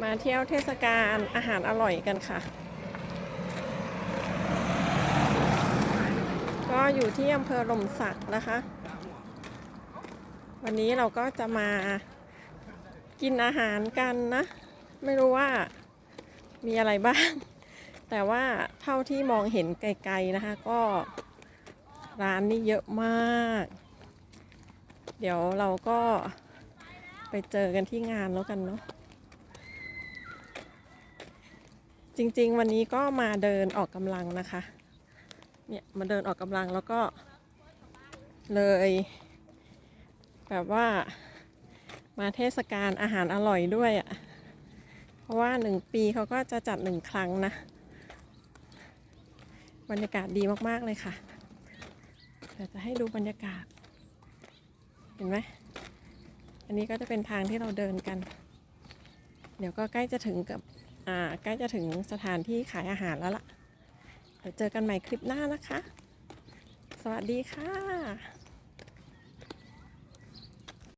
มาเที่ยวเทศกาลอาหารอร่อยกันค่ะ ก็อยู่ที่อำเภอหลมสักนะคะ วันนี้เราก็จะมากินอาหารกันนะ ไม่รู้ว่ามีอะไรบ้าง แต่ว่าเท่าที่มองเห็นไกลๆนะคะ ก็ร้านนี้เยอะมาก เดี๋ยวเราก็ไปเจอกันที่งานแล้วกันเนาะ จริง ๆ วันนี้ก็มาเดินออกกำลังนะคะ เนี่ยมาเดินออกกำลังแล้วก็ เลย แบบว่า มาเทศกาลอาหารอร่อยด้วยอะ่ะ เพราะว่าหนึ่งปีเขาก็จะจัดหนึ่งครั้งนะบรรยากาศดีมากๆเลยค่ะเดี๋ยวจะให้ดูบรรยากาศ เห็นไหมอันนี้ก็จะเป็นทางที่เราเดินกัน เดี๋ยวก็ใกล้จะถึงกับ อ่าใกล้จะถึงสถานที่ขายอาหารแล้วล่ะ เดี๋ยวเจอกันใหม่คลิปหน้านะคะ สวัสดีค่ะ